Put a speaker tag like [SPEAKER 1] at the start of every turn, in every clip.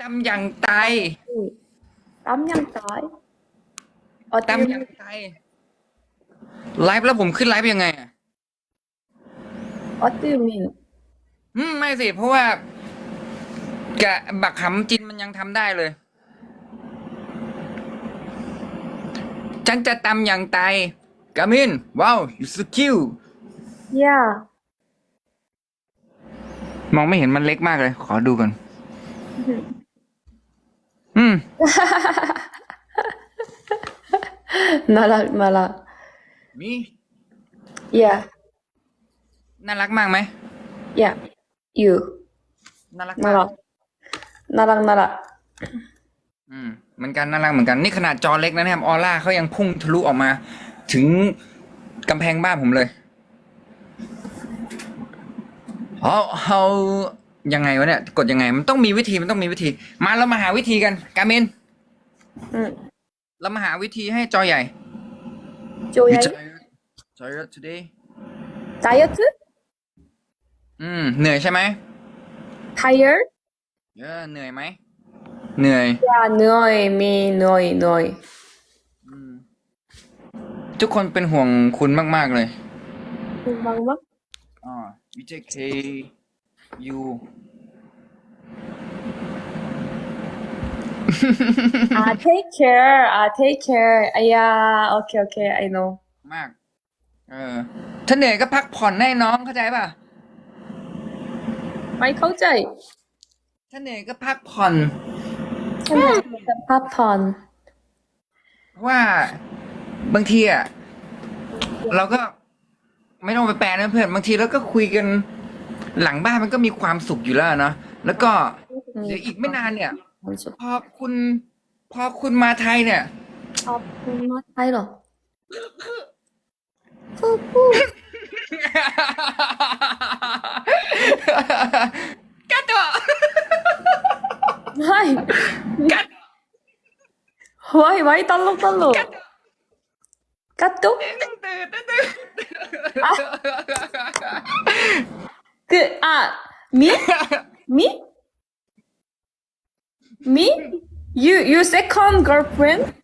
[SPEAKER 1] ตำยังไต
[SPEAKER 2] ตำยังไต
[SPEAKER 1] tỏi ตำยังไต ไลฟ์แล้วผมขึ้นไลฟ์ยังไงอะ
[SPEAKER 2] ở tư mình
[SPEAKER 1] อืมไม่สิ เพราะว่ากะบักหำจินมันยังทำได้เลย ฉันจะตำอย่างไตกามิน ว้าว you so cute
[SPEAKER 2] yeah
[SPEAKER 1] มองไม่เห็นมันเล็กมากเลย ขอดูก่อน อืน่า
[SPEAKER 2] รักน่ารัก
[SPEAKER 1] มี
[SPEAKER 2] yeah
[SPEAKER 1] น่ารักมากไหม
[SPEAKER 2] yeah you
[SPEAKER 1] น่ารักน่ารัก
[SPEAKER 2] น่ารักน่ารัก
[SPEAKER 1] อืมเหมือนกันน่ารักเหมือนกันนี่ขนาดจอเล็กนะครับออร่าเขายังพุ่งทะลุออกมา ถึงกำแพงบ้านผมเลย how how ยังไงวะเนี่ยกดยังไง มันต้องมีวิธีมันต้องมีวิธี มาเรามาหาวิธีกัน กามินเรามาหาวิธีให้จอใหญ่
[SPEAKER 2] จอใหญ่
[SPEAKER 1] จอใหญ่ today
[SPEAKER 2] ไดเอท
[SPEAKER 1] อืมเหนื่อยใช่ไหม
[SPEAKER 2] tired
[SPEAKER 1] เยอะเหนื่อยไหมเหนื่อย
[SPEAKER 2] yeah เหนื่อยมีเหนื่
[SPEAKER 1] อยเหนื่อยทุกคนเป็นห่วงคุณมาก ๆ เลย
[SPEAKER 2] มา
[SPEAKER 1] กมากอ๋อ you take care ยู
[SPEAKER 2] อ่า take care อ่า take care ไอ้ยาโอเคโอเค I know
[SPEAKER 1] มาก เออ ถ้าเหนื่อยก็พักผ่อนให้น้องเข้าใจป่ะ
[SPEAKER 2] ไม่เข้าใจ
[SPEAKER 1] ถ้าเหนื่อยก็พักผ่อน
[SPEAKER 2] ฉัน
[SPEAKER 1] อยาก็พักผ่อนว่าบางทีอะเราก็ไม่ต้องไปแปลนะเพื่อน บางทีแล้วก็คุยกัน หลังบ้านมันก็มีความสุขอยู่แล้วเนาะแล้วก็เดี๋ยวอีกไม่นานเนี่ยพอคุณพอคุณมาไทยเนี่ย
[SPEAKER 2] ขอคุณมาไทยเหรอฟูฟู
[SPEAKER 1] กัตโตะไม่กัตไว้
[SPEAKER 2] ไว้ตล
[SPEAKER 1] กต
[SPEAKER 2] ลกกัตโตะตึ้
[SPEAKER 1] ตื่นตึ้งตื่น
[SPEAKER 2] Good. Ah, me? me? Me? You, your second girlfriend?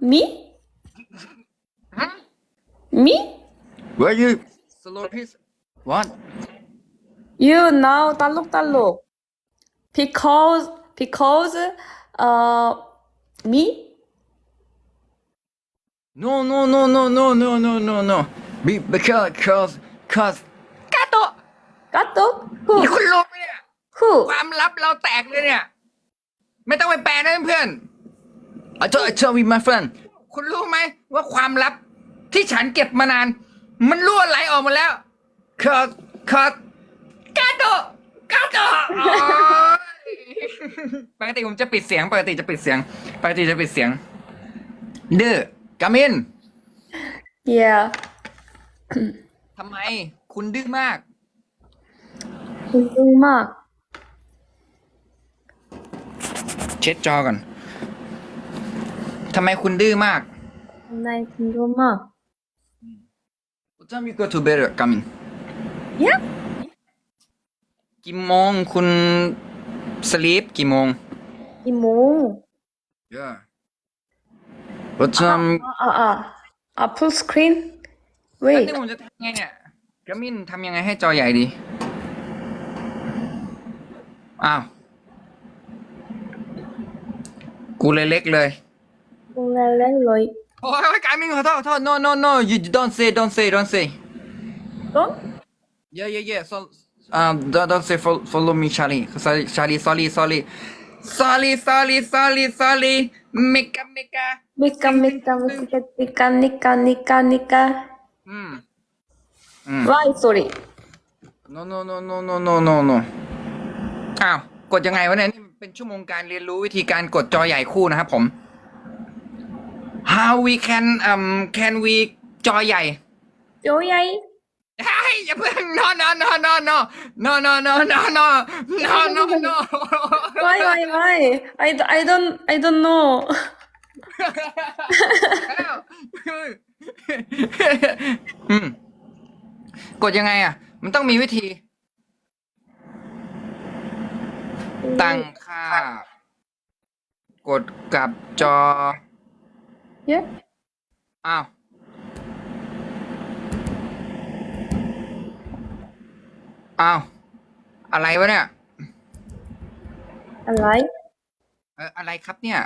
[SPEAKER 2] Me? Me?
[SPEAKER 1] Were you slow piece? What?
[SPEAKER 2] You now? taluk taluk. Because, because, uh, me?
[SPEAKER 1] No, no, no, no, no, no, no, no, no. Be, because, cause, cause,
[SPEAKER 2] 까 똑?
[SPEAKER 1] นี่
[SPEAKER 2] Who?
[SPEAKER 1] คุณรู้ไหมเนี่ย
[SPEAKER 2] Who?
[SPEAKER 1] ความลับเราแตกเลยเนี่ย ไม่ต้องไปแปลนะเพื่อน I told I told with my friend คุณรู้ไหมว่าความลับที่ฉันเก็บมานาน มันรั่วไหลออกมาแล้วคอคอกาโตกาโตโอ๊ยปกติผมจะปิดเสียง ปกติจะปิดเสียง ปกติจะปิดเสียงดื้อกามิน
[SPEAKER 2] Yeah.
[SPEAKER 1] ทำไม คุณดื้อมาก
[SPEAKER 2] คุณดูมาก
[SPEAKER 1] เช็ดจอก่อนทำไมคุณดื้อมาก
[SPEAKER 2] ทำไมคุณดูมาก
[SPEAKER 1] What time you go to bed coming
[SPEAKER 2] Yeah
[SPEAKER 1] กี่โมงคุณสลีปกี่โมง
[SPEAKER 2] กี่โมง
[SPEAKER 1] Yeah What time
[SPEAKER 2] อ่า Apple screen wait
[SPEAKER 1] แล้วนี่ทำไงเนี่ยกามินทำยังไงให้จอใหญ่ดี อ้าว กูเลยเล็กเลย Let's like no no no you don't say don't say don't say.
[SPEAKER 2] Don't?
[SPEAKER 1] Yeah yeah yeah so um don't, don't say follow, follow me Charlie. Sorry Charlie sorry sorry. Sorry sorry sorry sorry.
[SPEAKER 2] Mika mika Mika Mika Mika Mika Mika. Nika Nika
[SPEAKER 1] อืม อืม hmm. hmm.
[SPEAKER 2] Why sorry?
[SPEAKER 1] No no no no no no no no. อ้าวกดยังไงวะเนี่ยนี่เป็นชั่วโมงการเรียนรู้วิธีการกดจอใหญ่คู่นะครับผม how we can um can we จอใหญ่
[SPEAKER 2] จอให
[SPEAKER 1] ญ่ไอ้ย่าเพิ่ง no no no no no no no no no no no no no
[SPEAKER 2] why why why I I don't I don't know
[SPEAKER 1] กดยังไงอะ มันต้องมีวิธี ตั้งค่า กดกลับจอ
[SPEAKER 2] Yeah.
[SPEAKER 1] อ้าว อ้าว อะไรวะเนี่ย
[SPEAKER 2] I like.
[SPEAKER 1] เอออะไรครับเนี่ย